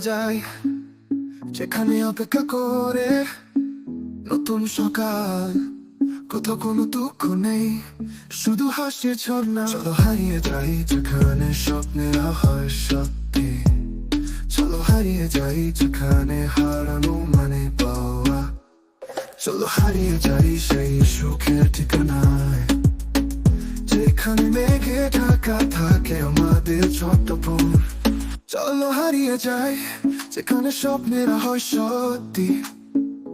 যাই, যেখানে অপেক্ষা করে। নতুন সকাল, কোথাও কোনো দুঃখ নেই, শুধু হাসির ঝর্ণা। চলো হারিয়ে যাই, যেখানে স্বপ্নেরা হয় সত্যি। চলো হারিয়ে যাই, যেখানে হারানো মানে পাওয়া। চলো হারিয়ে যাই সেই সুখের ঠিকানায়। যেখানে মেঘে ঢাকা থাকে আমাদের ছোট্টপুর চলো হারিয়ে যাই, যেখানে স্বপ্নেরা হয় সত্যি।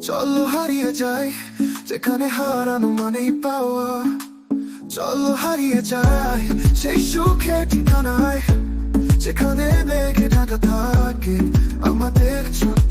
চলো হারিয়ে যাই, যেখানে হারানো মানেই পাওয়া। চলো হারিয়ে যাই সেই সুখের ঠিকানায়। যেখানে মেঘে ঢাকা থাকে আমাদের ছোট্ট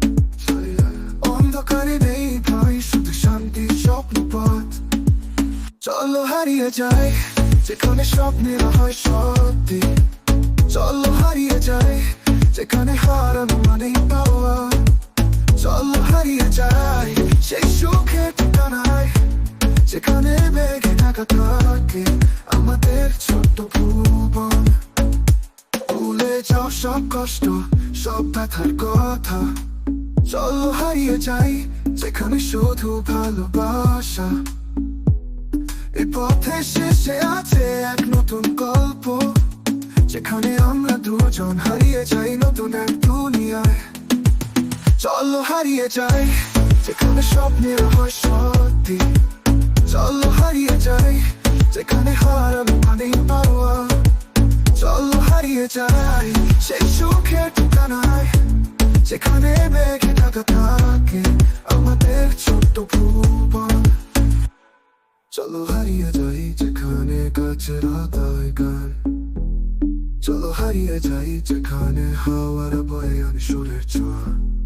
চলো হারিয়ে যাই, যেখানে স্বপ্নেরা হয় সত্যি। চলো হারিয়ে যাই, যেখানে হারানো মানেই পাওয়া। চলো হারিয়ে যাই, সেই সুখের ঠিকানায়, যেখানে মেঘে ঢাকা থাকে আমাদের ছোট্ট ভুবন। ভুলে যাও সব কষ্ট, সব ব্যথার কথা। চলো হারিয়ে যাই, যেখানে শুধু ভালোবাসা। এই পথে আছে এক নতুন গল্প, যেখানে আমরা দুজন হারিয়ে যাই নতুন এক দুনিয়ায়। চলো হারিয়ে যাই, যেখানে স্বপ্নের হয় সত্যি। চলো হারিয়ে যাই, যেখানে হারানো মানেই পাওয়া চলো হারিয়ে যাই, সেই সুখের ঠিকানায়, যেখানে মেঘে ঢাকা থাকে। আমাদের ছোট্ট হারিয়ে যাই যেখানে হাওয়ার বয়ে সুরের ছোঁয়া।